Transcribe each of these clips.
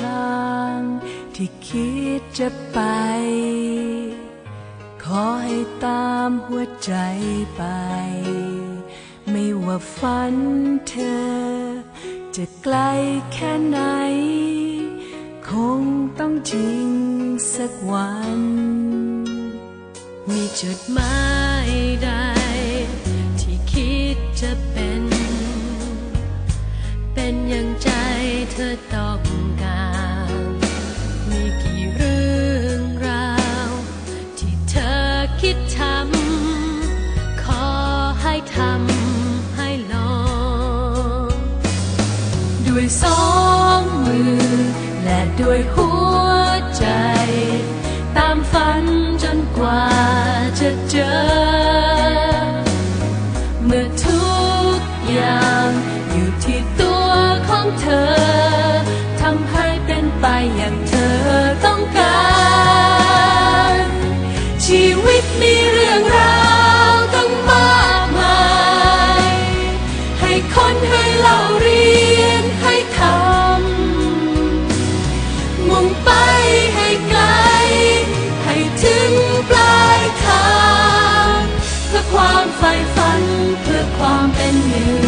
ทางที่คิดจะไป ขอให้ตามหัวใจไป ไม่ว่าฝันเธอ จะไกลแค่ไหน คงต้องจริงสักวัน มีจุดหมายใด ที่คิดจะเป็น เป็นอย่างใจเธอตอง คิดทำขอให้ทำให้ลองด้วยสองมือ และด้วยหัวใจ ตามฝันจนกว่าจะเจอ เมื่อทุกอย่างอยู่ที่ตัวของเธอ ทำให้เป็นไปอย่างเธอ ไปให้ไกล ให้ถึงปลายทาง เพื่อความใฝ่ฝันเพื่อความเป็นหนึ่ง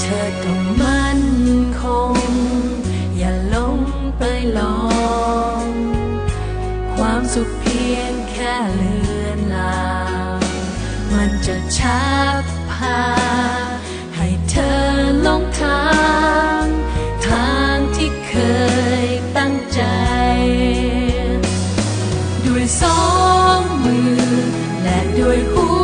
เธอต้องมั่นคง อย่าหลงไปลอง ความสุข เลือนลา มันจะชักพา ให้เธอลงทาง ทางที่เคยตั้งใจ ด้วยสองมือและด้วยหัว